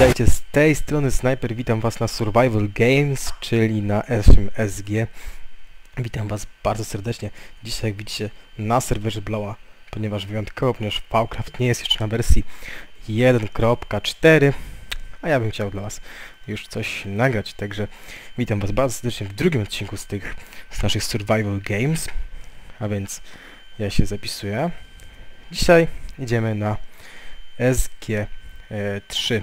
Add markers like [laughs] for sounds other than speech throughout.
Witajcie z tej strony Sniper, witam was na Survival Games, czyli na S8SG. Witam was bardzo serdecznie. Dzisiaj jak widzicie na serwerze Blowa, ponieważ wyjątkowo, ponieważ Powcraft nie jest jeszcze na wersji 1.4, a ja bym chciał dla was już coś nagrać, także witam was bardzo serdecznie w drugim odcinku z tych z naszych Survival Games, a więc ja się zapisuję. Dzisiaj idziemy na SG3.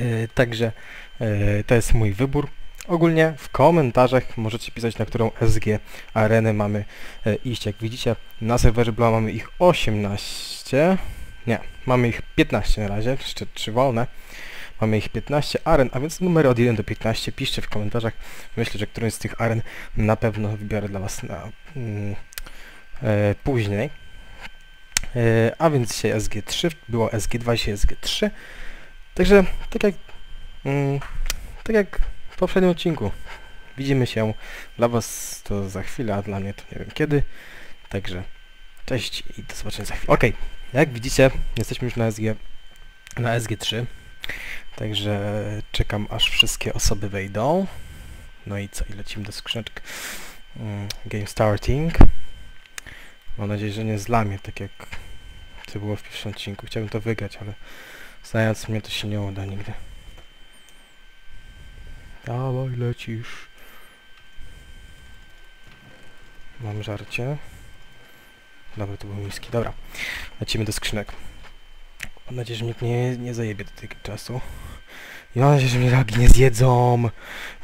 E, Także e, to jest mój wybór. Ogólnie w komentarzach możecie pisać, na którą SG arenę mamy e, iść. Jak widzicie, na serwerze Blowa mamy ich 18. Nie, mamy ich 15 na razie, jeszcze 3 wolne. Mamy ich 15 aren, a więc numery od 1 do 15 piszcie w komentarzach. Myślę, że którąś z tych aren na pewno wybiorę dla Was na, mm, e, później. E, a więc dzisiaj SG3, było SG2, dzisiaj SG3. Także tak jak, mm, tak jak w poprzednim odcinku. Widzimy się. Dla Was to za chwilę, a dla mnie to nie wiem kiedy. Także cześć i do zobaczenia za chwilę. Okej, jak widzicie, jesteśmy już na SG, na SG3. Także czekam aż wszystkie osoby wejdą. No i co? I lecimy do skrzyneczek. Mm, game starting. Mam nadzieję, że nie zlamie, tak jak to było w pierwszym odcinku. Chciałbym to wygrać, ale znając mnie to się nie uda nigdy. Dawaj, lecisz. Mam żarcie. Dobra, to był miski. Dobra, lecimy do skrzynek. Mam nadzieję, że nikt nie, nie zajebie do tego czasu. I mam nadzieję, że mnie lagi nie zjedzą.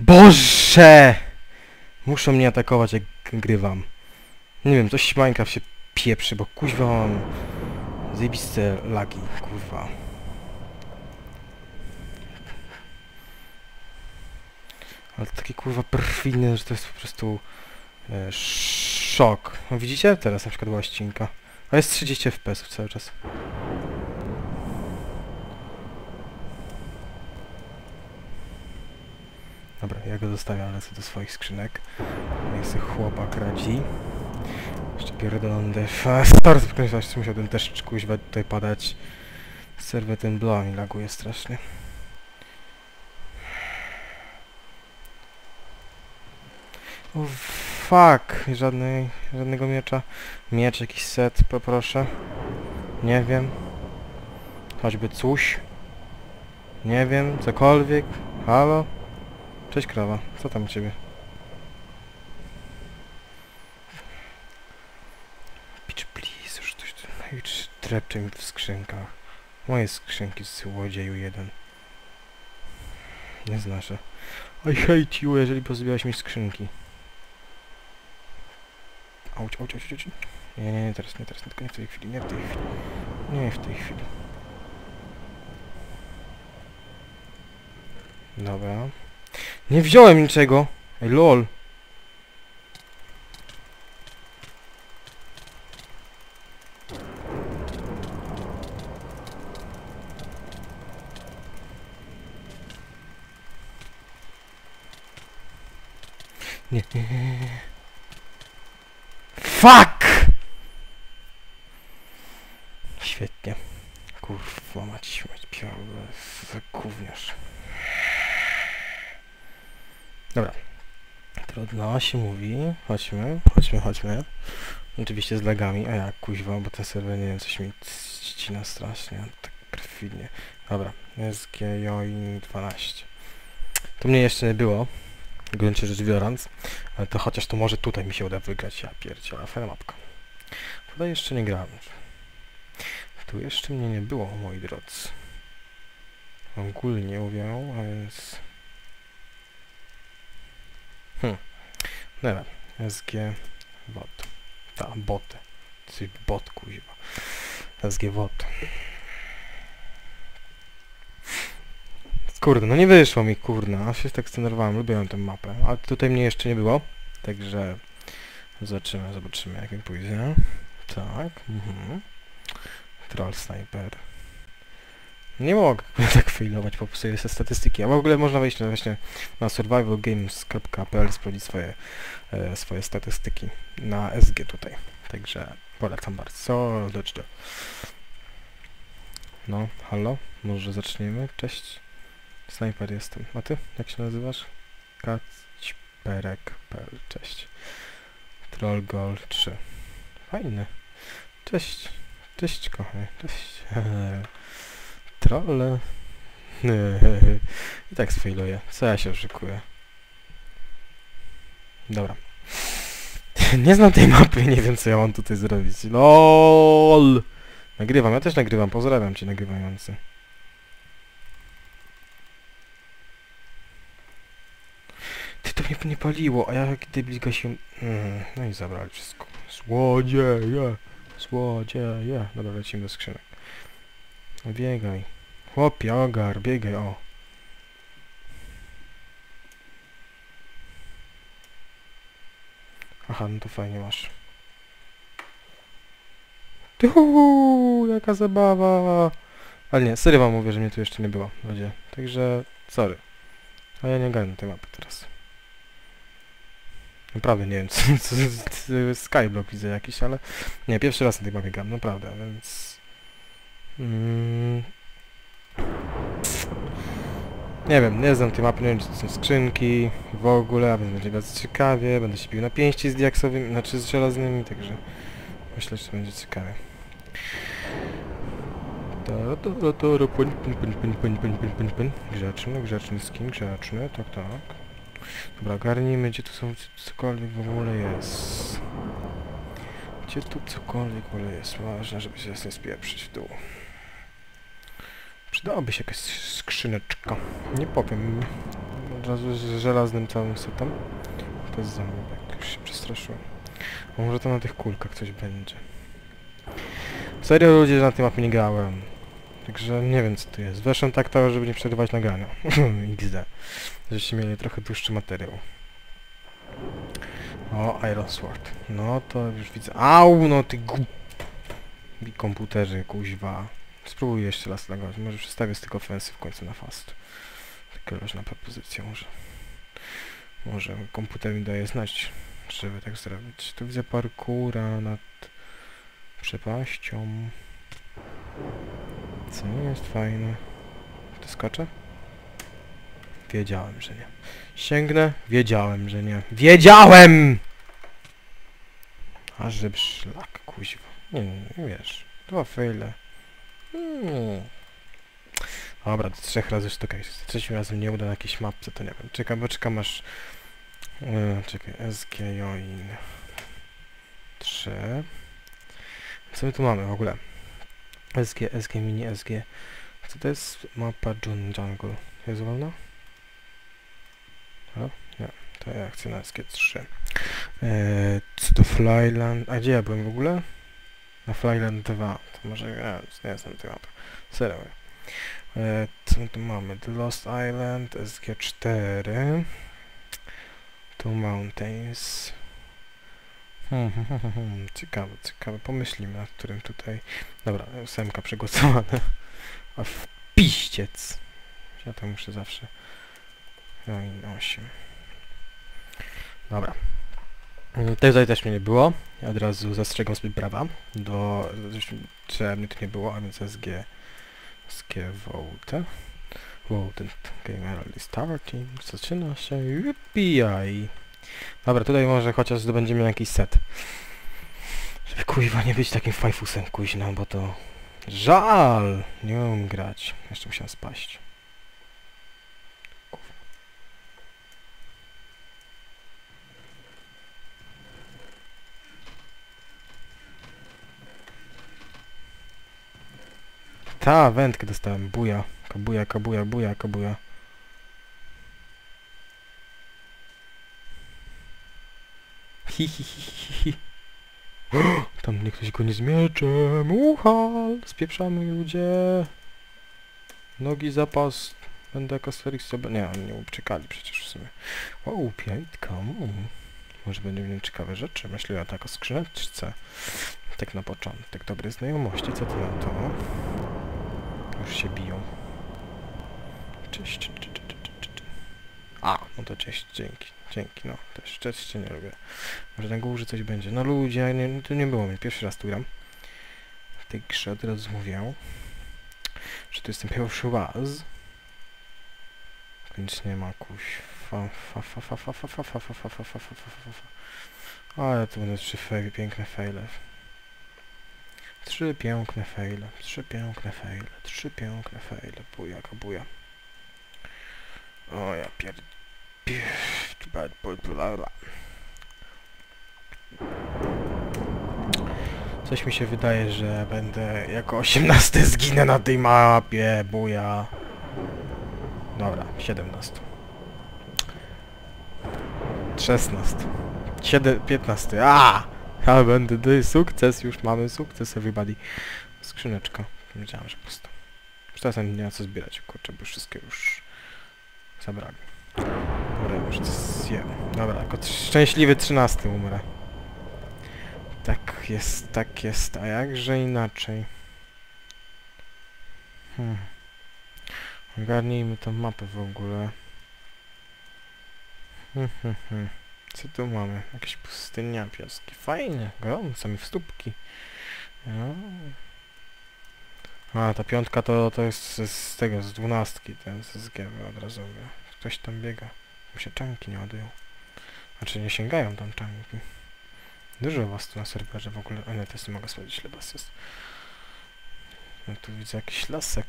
Boże! Muszą mnie atakować, jak grywam. Nie wiem, coś Minecraft się pieprzy, bo kuźwa mam zajebiste lagi, kurwa. Ale to takie kurwa perfidne, że to jest po prostu e, szok. Widzicie? Teraz na przykład była ścinka. A jest 30 fps cały czas. Dobra, ja go zostawiam, lecę do swoich skrzynek. Niech sobie chłopak radzi. Jeszcze pierdolony deszcz. A, Stary, musiał ten deszcz kuźwa tutaj padać. Serwer ten blow mi laguje strasznie. O fuck, żadnej, żadnego miecza. Miecz, jakiś set, poproszę. Nie wiem. Choćby coś. Nie wiem, cokolwiek. Halo? Cześć krowa, co tam u ciebie? Bitch please, już coś tu już mi w skrzynkach. Moje skrzynki z łodzieju jeden. Nie znaszę. I hate you, jeżeli pozbyłaś mi skrzynki. Auć, auć, auć, auć. Nie, nie, nie, teraz, nie, teraz, tylko nie w tej chwili, nie w tej chwili. Nie w tej chwili. Dobra. Nie wziąłem niczego! Ej, lol. Nie, nie, nie, nie. Fuck! Świetnie. Kurwa mać śmieć pierdolę, za gówniarz. Dobra. Trudno się mówi. Chodźmy, chodźmy, chodźmy. Oczywiście z lagami, a jak kuźwa, bo ten serwer nie wiem, coś mi ścina strasznie, tak perfidnie. Dobra, SGJOI 12. To mnie jeszcze nie było, w gruncie rzecz biorąc, to chociaż to może tutaj mi się uda wygrać, ja pierdziela, fajna mapka. Tutaj jeszcze nie grałem. Tu jeszcze mnie nie było, moi drodzy. Ogólnie mówię, a więc... Hmm. Dobra, SG bot. Ta, bot. Coś bot, kuźwa. SG bot. Kurde, no nie wyszło mi, kurna. A się tak zdenerwowałem, lubię tę mapę. Ale tutaj mnie jeszcze nie było. Także zobaczymy, zobaczymy jak mi pójdzie. Tak, mhm. Troll Sniper. Nie mogę [laughs] tak failować, popsuję sobie statystyki. A w ogóle można wejść na, właśnie na survivalgames.pl sprawdzić swoje, e, swoje statystyki na SG tutaj. Także polecam bardzo. Serdecznie. No, halo? Może zaczniemy? Cześć. Snajper jestem. A ty? Jak się nazywasz? Kacperek.pl. Cześć. Troll Goal 3. Fajny. Cześć. Cześć kochanie. Cześć. [laughs] Trolle. [laughs] I tak sfailuję. Co ja się oszukuję? Dobra. [laughs] Nie znam tej mapy, nie wiem co ja mam tutaj zrobić. LOL! Nagrywam, ja też nagrywam, pozdrawiam cię nagrywający. Ty to mnie nie paliło, a ja jak debil gasiłem... Mm, no i zabrali wszystko. Złodzieje! Złodzieje! Dobra, lecimy do skrzynek. Biegaj. Chłopie, ogar, biegaj, o. Aha, no to fajnie masz. Uuu, jaka zabawa! Ale nie, serio wam mówię, że mnie tu jeszcze nie było w. Także, sorry. A ja nie gadam tej mapy teraz. Naprawdę nie wiem, co, co, co, skyblock widzę jakiś, ale... Nie, pierwszy raz na tej mapie gram, naprawdę, więc... Mm. Nie wiem, nie znam tej mapy, nie wiem, czy to są skrzynki w ogóle, a więc będzie bardzo ciekawie. Będę się bił na pięści z diaksowymi, znaczy z żelaznymi, także... Myślę, że to będzie ciekawe. Grzeczny, grzeczny skin, grzeczny, tak, tak. Dobra, ogarnijmy, gdzie tu są, cokolwiek w ogóle jest. Gdzie tu cokolwiek w ogóle jest, ważne, żeby się nie spieprzyć w dół. Przydałaby się jakaś skrzyneczka. Nie powiem. Od razu z żelaznym całym setem. To jest zamówiek. Już się przestraszyłem. A może to na tych kulkach coś będzie. Serio ludzie na tym mapie nie grałem. Także nie wiem co tu jest. Weszłem tak to, żeby nie przerywać nagrania. [laughs] XD. Żeście mieli trochę dłuższy materiał. O, Iron Sword. No to już widzę. Au, no ty gu... komputerze, kuźwa. Spróbuję jeszcze raz lagować. Może przestawię z tego ofensy w końcu na fast. Taka luźna propozycja może. Może komputer mi daje znać, żeby tak zrobić. Tu widzę parkura nad przepaścią. Co jest fajne. Skacze? Wiedziałem, że nie. Sięgnę? Wiedziałem, że nie. Wiedziałem! Aż że szlak, kuźwa. Nie, nie, nie wiesz. Dwa fejle. Hmm. Dobra, to trzech razy sztuka. Jeśli trzecim razem nie uda na jakiejś mapce, to nie wiem. Czekam, bo czekam aż... E, czekaj, SG Join 3. Co my tu mamy w ogóle? SG, SG Mini, SG. Co to jest mapa Jun Jungle? Jest wolna? O, nie, to ja chcę na SG3. E, co to Flyland? A gdzie ja byłem w ogóle? Na Flyland 2. To może ja nie jestem tej mapy. Serio. E, co tu mamy? The Lost Island, SG4. Two Mountains. [laughs] Ciekawe, ciekawe. Pomyślimy, nad którym tutaj... Dobra, ósemka przegłosowane. A w piściec. Ja to muszę zawsze... I 8. Dobra. Tutaj też mnie nie było. Ja od razu zastrzegam sobie prawa do... że mnie tu nie było, a więc SG... SG Vote. Vote Game Early Starting. Zaczyna się UPI. Dobra, tutaj może chociaż zdobędziemy jakiś set. Żeby kuźwa nie być takim fajfusem kuźna, bo to... Żal! Nie umiem grać. Jeszcze musiałem spaść. Ta, wędkę dostałem. Buja. Kabuja, kabuja, buja, kabuja. Hi, hi, hi, hi. Tam mnie ktoś goni z mieczem. Uchal! Spieprzamy ludzie. Nogi zapas. Będę jako Asterix sobie... Nie, oni nie uciekali przecież w sumie. Wow, piętka. Mm. Może będą mieli ciekawe rzeczy. Myślę, tak o skrzyneczce. Tak na początek. Dobre znajomości. Co ty na to? Już się biją. Cześć. A, no to cześć, dzięki. Dzięki, no. Też szczerze nie lubię. Może na górze coś będzie. No ludzie, nie, to nie było mnie. Pierwszy raz tu gram. W tej grze od razu mówię, że to jestem pierwszy raz. Więc nie ma kuźwa. Ale to będą trzy fejle, piękne fejle. Trzy piękne fejle, trzy piękne fejle, trzy piękne fejle. Buja, buja. O ja pierdolę. Coś mi się wydaje, że będę jako 18 zginę na tej mapie, buja. Dobra, 17. 16. 7, 15. A! Ja będę ty, sukces, już mamy sukces, everybody. Skrzyneczka. Wiedziałem, że. Już teraz nie ma co zbierać, kurczę, bo wszystkie już zabrali. Już to zjem. Dobra, jako szczęśliwy 13 umrę. Tak jest, tak jest, a jakże inaczej. Hmm. Ogarnijmy tą mapę w ogóle. Hmm, hmm, hmm. Co tu mamy? Jakieś pustynia, piaski. Fajnie, gorąco mi w stópki. No. A, ta piątka to, to jest z, z tego, z dwunastki, ten z SG od razu. Ktoś tam biega. Mu się czanki nie ładują. Znaczy nie sięgają tam czanki. Dużo was tu na serwerze w ogóle. A nie, nie mogę sprawdzić ile was jest. Ja tu widzę jakiś lasek.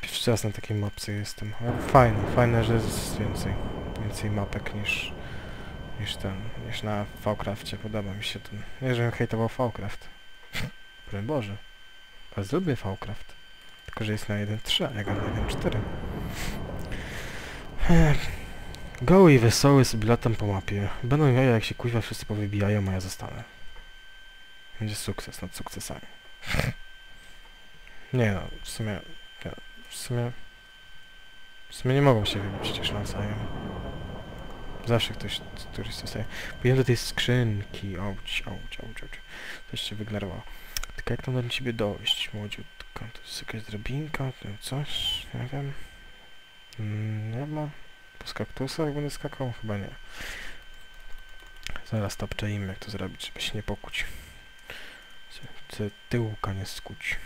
Pierwszy raz na takiej mapce jestem. Ale fajne, fajne, że jest więcej. Więcej mapek niż niż ten, niż na V-Crafcie. Podoba mi się ten. Nie, żebym hejtował V-Craft. [laughs] Broń Boże. Bardzo lubię V-Craft. Tylko, że jest na 1.3, a ja na 1.4. Goły i wesoły sobie latam po mapie. Będą jaja, jak się kuźwa wszyscy powybijają, a ja zostanę. Będzie sukces nad sukcesami. Nie no, w sumie... Nie, w sumie... W sumie nie mogą się wybić przecież nawzajem. Zawsze ktoś, któryś zostaje. Pójdę do tej skrzynki. Auć, auć, auć, auć. Coś się wygnarowało. Tylko jak tam do ciebie dojść, młodziutko? To jest jakaś drabinka, to coś, nie wiem. Mm, nie ma. Po kaktusach będę skakał? Chyba nie. Zaraz tapczajmy jak to zrobić, żeby się nie pokuć. Chcę tyłka nie skuć.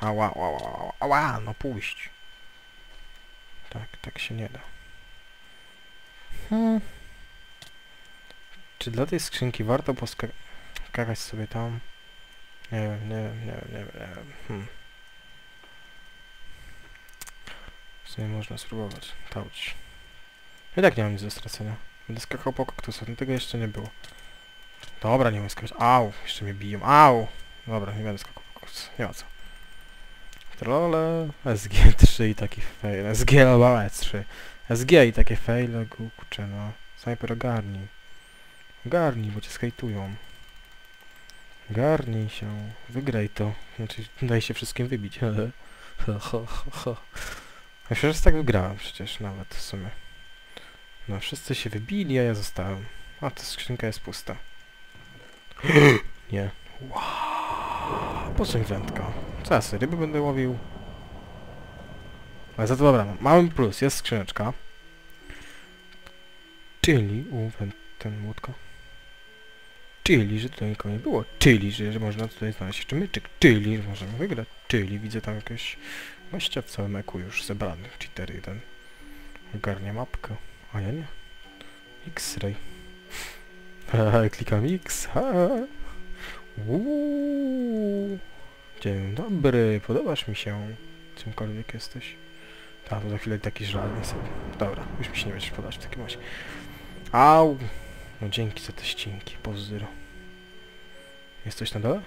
Ała, ała, ała, ała, no pójść. Tak, tak się nie da. Hmm. Czy dla tej skrzynki warto poskakać sobie tam? Nie wiem, nie wiem, nie wiem, nie wiem. Hmm. W można spróbować. Tauć. I tak nie mam nic do stracenia. Będę skakał po kaktusach, no tego jeszcze nie było. Dobra, nie mogę skakać. Au! Jeszcze mnie biją. Au! Dobra, nie będę skakał po kaktusach. Nie ma co. Trolle, SG3 i taki fail. SG małe 3. SG i takie faile, kurczę no. Sniper ogarnij. Ogarnij, bo cię skajtują. Ogarnij się. Wygraj to. Znaczy, daj się wszystkim wybić. [laughs] Ho, ho, ho, ho. Myślę, że tak wygrałem przecież nawet w sumie. No, wszyscy się wybili, a ja zostałem. A, ta skrzynka jest pusta. [gasps] Nie. Wow. Po co mi wędka? Co ja sobie ryby będę łowił? Ale za to dobra, mam mały plus, jest skrzyneczka. Czyli, u, wę- ten łódka. Czyli, że tutaj nikogo nie było. Czyli, że, że można tutaj znaleźć jeszcze myczek. Czyli, że możemy wygrać. Czyli, widzę tam jakieś gościa w całym eku już zebrany. Cheater jeden. Ogarnia mapkę. A ja nie. X-ray. Klikam X. Ha. Uuu. Dzień dobry, podobasz mi się. Czymkolwiek jesteś. Tak, to za chwilę taki żelazny sobie. Dobra, już mi się nie będziesz podobać w takim razie. Au! No dzięki za te ścinki, pozdro. Jest coś na dole?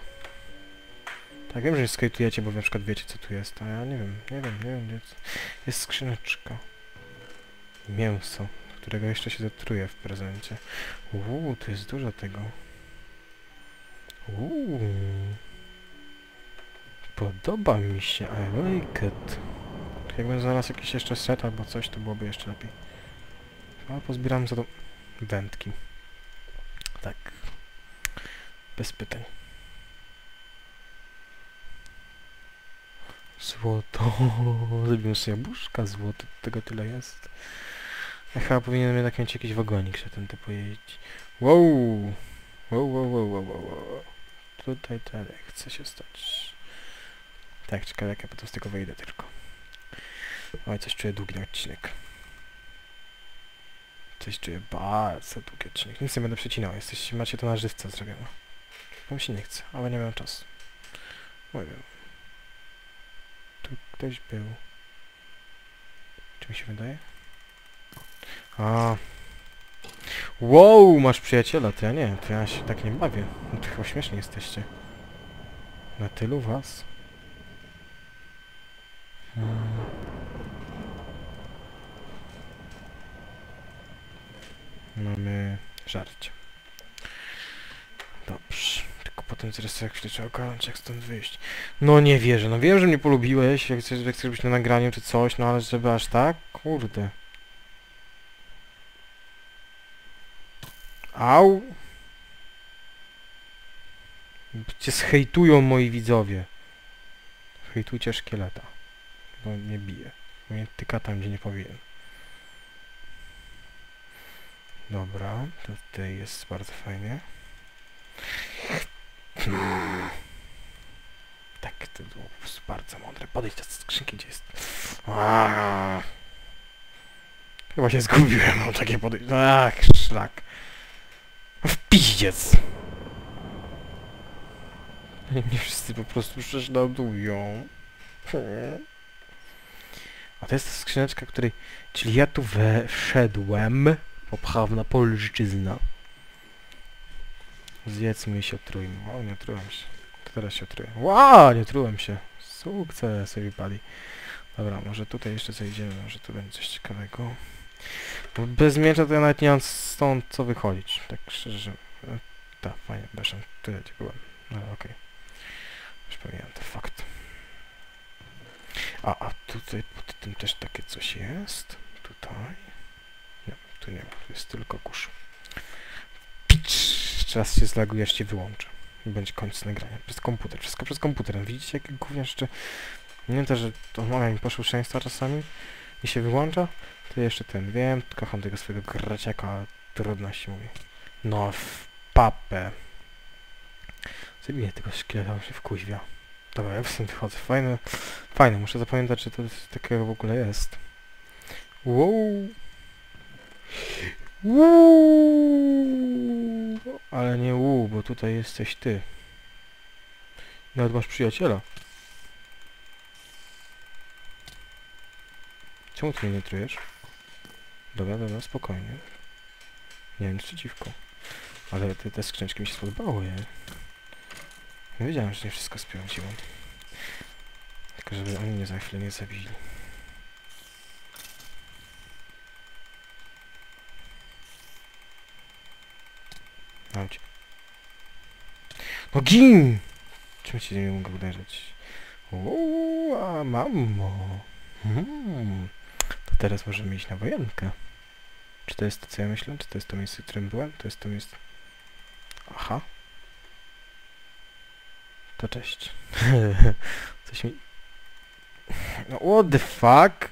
Tak, wiem, że skajtujecie, bo na przykład wiecie co tu jest, a ja nie wiem, nie wiem, nie wiem, gdzie jest. Jest skrzyneczka. Mięso, którego jeszcze się zatruje w prezencie. Uuu, tu jest dużo tego. Uuu. Podoba mi się, I like it. Jakbym znalazł jakiś jeszcze set albo coś, to byłoby jeszcze lepiej. A pozbieram za to wędki. Tak. Bez pytań. Złoto. [laughs] Zrobiłem sobie jabłuszka, złoto. Tego tyle jest. Ja chyba powinienem jednak mieć jakiś wagonik, że ten typu jeździć. Wow! Wow, wow, wow, wow, wow, tutaj dalej chcę się stać. Tak, czekaj, jak ja potem z tego wyjdę tylko. Oj, coś czuję długi odcinek. Coś czuję bardzo długi odcinek. Nic nie będę przecinał, jesteście, macie to na żywca zrobione. Bo się nie chce, ale nie mam czasu. Wiem. Tu ktoś był. Czy mi się wydaje? A. Wow, masz przyjaciela, to ja nie, to ja się tak nie bawię. No to chyba śmieszni jesteście. Na tylu was? Hmm. Mamy żarcie. Dobrze. Potem teraz jak trzeba ogarnąć, jak stąd wyjść. No nie wierzę, no wiem, że mnie polubiłeś, jak chcesz, jak chcesz być na nagraniu czy coś, no ale żeby aż tak? Kurde. Au! Cię zhejtują moi widzowie. Hejtujcie szkieleta. Bo mnie bije. Mnie tyka tam, gdzie nie powinien. Dobra, to tutaj jest bardzo fajnie. Hmm. Tak, to było bardzo mądre. Podejdź do skrzynki, gdzie jest. Aaaa. Chyba się zgubiłem, mam takie podejście. Ach, szlak. W piździec. [laughs] Nie wszyscy po prostu prześladują. A to jest ta skrzyneczka, której... Czyli ja tu weszedłem. Poprawna polszczyzna. Zjedzmy i się otrujmy. O, nie otrułem się. Teraz się otruję. Ła, nie trułem się. Sukces, everybody. Dobra, może tutaj jeszcze zejdziemy, może tu będzie coś ciekawego. Bo bez miecza to ja nawet nie mam stąd co wychodzić. Tak szczerze. Tak, fajnie, beszem. Tyle gdzie byłem. No okej. Już powiedziałem, to fakt. A, a tutaj pod tym też takie coś jest. Tutaj. Nie, tu nie ma, tu jest tylko kurz. Picz! Czas się zlaguje, aż się wyłączę. I będzie koniec nagrania. Przez komputer, wszystko przez komputer. Widzicie, jak gówniarz jeszcze... Nie to, że to mama mi posłuszeństwa czasami i się wyłącza, to jeszcze ten, wiem, kocham tego swojego graciaka, ale trudno się mówi. No, w papę. Zabiję tego szkieleta, on się wkuźwia. Dobra, ja stąd wychodzę. Fajne, fajne, muszę zapamiętać, że to takiego w ogóle jest. Wow. Wow. Ale nie łu, bo tutaj jesteś ty. Nawet masz przyjaciela. Czemu ty mnie nie trujesz? Dobra, dobra, spokojnie. Nie wiem, przeciwko. Ale te, te skrzyneczki mi się spodobały. Wiedziałem, że nie wszystko sprawdziłem. Tylko żeby oni mnie za chwilę nie zabili. Mam cię. No gin! Czym cię nie mogę uderzyć? Uuu, a mamo. Hmm. To teraz możemy iść na wojenkę. Czy to jest to, co ja myślę? Czy to jest to miejsce, w którym byłem? To jest to miejsce... Aha. To cześć. [laughs] Coś mi... No what the fuck?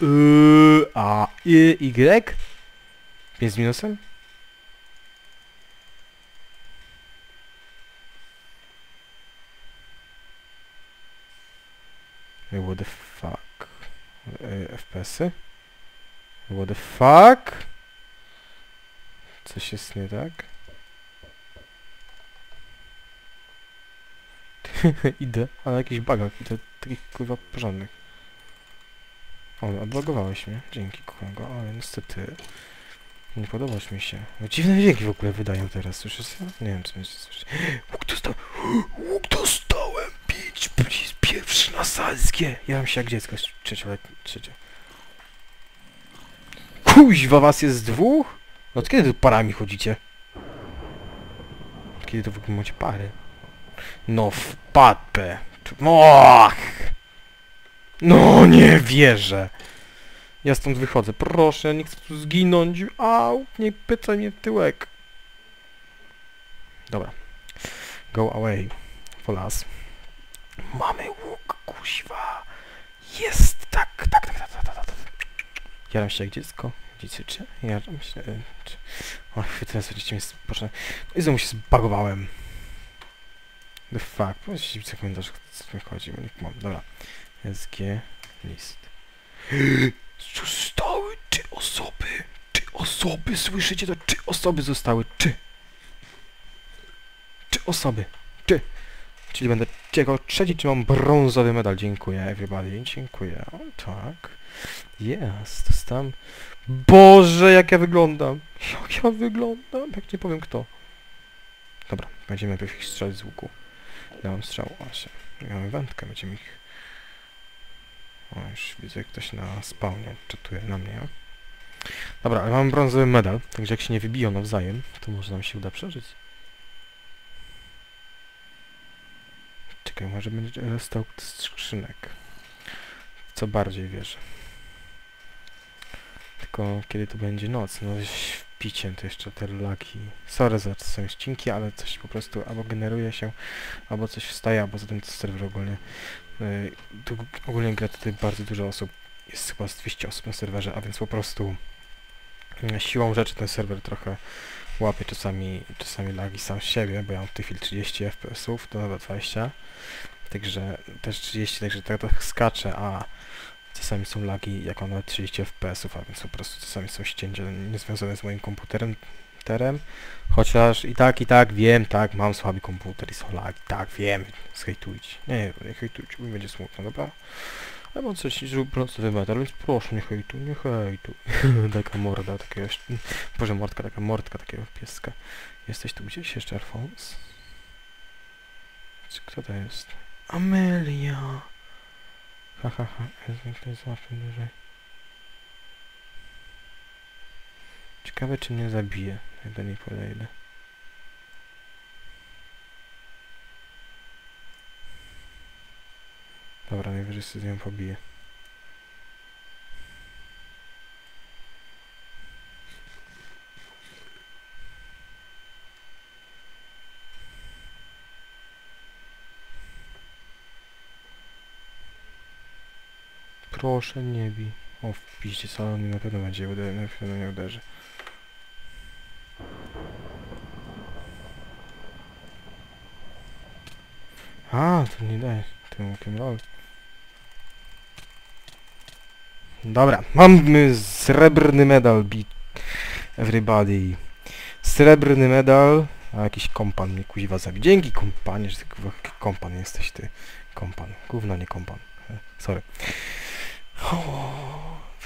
Y, A, Y, Y? 5 z minusem? What the fuck? FPS-y? What the fuck? Coś jest nie tak? [laughs] Idę, ale jakiś bugak, idę takich kurwa porządnych. O, odblokowałeś mnie. Dzięki, kocham go, ale niestety nie podobasz mi się. No, dziwne dźwięki w ogóle wydają teraz, słyszysz? Nie wiem, czy będziecie słyszeć. Łuk dostałem! [gasps] Łuk dostałem! Pięć pierwszy na salskie! Ja mam się jak dziecko trzecioletnie, trzecie. Kuźwa, was jest dwóch? No Od kiedy tu parami chodzicie? Od kiedy to w ogóle macie pary? No w papę! Och! No nie wierzę. Ja stąd wychodzę. Proszę, nie chcę tu zginąć. Au, nie pytaj mnie w tyłek. Dobra. Go away. For us. Mamy łuk, kuźwa. Jest! Tak, tak, tak, tak, tak, tak, tak. Jaram się jak dziecko. Czy? Jaram się... e, Czy... O, teraz będziecie mnie spoczynać. I znowu się zbagowałem. The fuck. Powiedzcie mi co komentarz, co mi chodzi, nie. Dobra. SG list. [gasps] Zostały trzy osoby! Trzy osoby! Słyszycie to? Trzy osoby zostały! Trzy! Trzy osoby! Trzy! Czyli będę jako trzeci, czy mam brązowy medal. Dziękuję, everybody. Dziękuję. O, tak. Jest, dostałem... Boże, jak ja wyglądam! Jak ja wyglądam! Jak nie powiem kto. Dobra, będziemy najpierw ich strzelać z łuku. Ja mam strzał 8. Ja mam wędkę, będziemy ich... O, już widzę, jak ktoś na spawnie czatuje na mnie. Dobra, ale mam brązowy medal, także jak się nie wybiją nawzajem, to może nam się uda przeżyć. Czekaj, może będzie restart skrzynek. W co bardziej wierzę. Tylko kiedy to będzie noc, no picie to jeszcze te laki. Sorry za są ścinki, ale coś po prostu albo generuje się, albo coś wstaje, albo za tym to serwer ogólnie. Yy, tu ogólnie gra tutaj bardzo dużo osób. Jest chyba z 200 osób na serwerze, a więc po prostu yy, siłą rzeczy ten serwer trochę łapie czasami, czasami lagi sam siebie, bo ja mam w tej chwili 30 FPS-ów, to nawet 20. Także też 30, także tak, tak skacze, a czasami są lagi, jak nawet 30 FPS-ów, a więc po prostu czasami są ścięcia niezwiązane z moim komputerem, terem, chociaż i tak, i tak wiem, tak, mam słaby komputer i są lagi, tak, wiem, zhejtujcie. Nie, nie, hejtujcie, mi będzie smutno, dobra? Mam coś, żeby prostowy metal, więc proszę, nie hejtuj, nie hejtuj. [laughs] taka morda, takiego, boże, mordka, taka mordka takiego pieska. Jesteś tu gdzieś jeszcze, Alfons? Kto to jest? Amelia! Ha, ha, ha, jest dłużej. Ciekawe, czy mnie zabije, jak do niej podejdę. Dobra, najwyżej sobie z nią pobiję. Proszę nie bij. O, w piździe salony na pewno będzie na pewno nie uderzy. A, to nie daje tym łukiem, lol. Dobra, mamy srebrny medal, beat everybody. Srebrny medal, a jakiś kompan mnie kuźwa zabi. Dzięki kompanie, że ty kurwa, kompan jesteś ty. Kompan, gówno nie kompan. [laughs] Sorry. O,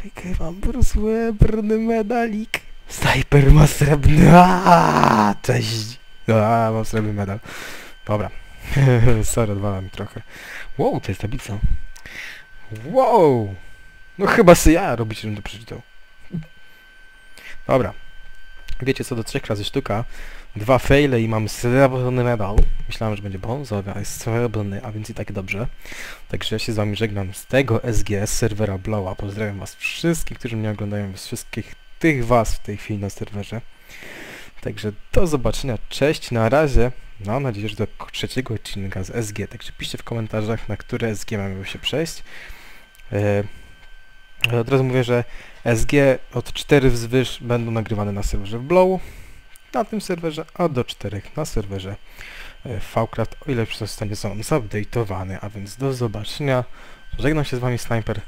wygrywam srebrny medalik. Sniper ma srebrny. Aaa, cześć. A, mam srebrny medal. Dobra. [laughs] Sorry, odwala mi trochę. Wow, to jest tablica. Wow! No chyba sobie ja robić, żebym to przeczytał. Dobra. Wiecie co, do trzech razy sztuka. Dwa faile i mam srebrny medal. Myślałem, że będzie brązowy, a jest srebrny, a więc i tak dobrze. Także ja się z wami żegnam z tego SG, z serwera Blowa. Pozdrawiam was wszystkich, którzy mnie oglądają, z wszystkich tych was w tej chwili na serwerze. Także do zobaczenia, cześć, na razie. Mam nadzieję, że do trzeciego odcinka z SG. Także piszcie w komentarzach, na które SG mamy się przejść. E, od razu mówię, że SG od 4 wzwyż będą nagrywane na serwerze Blow, na tym serwerze, a do 4 na serwerze e, Vcraft, o ile zostanie są zupdate'owane, a więc do zobaczenia. Żegnam się z Wami Sniper.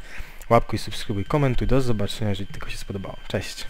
Łapkuj, subskrybuj, komentuj. Do zobaczenia, jeżeli tylko się spodobało. Cześć!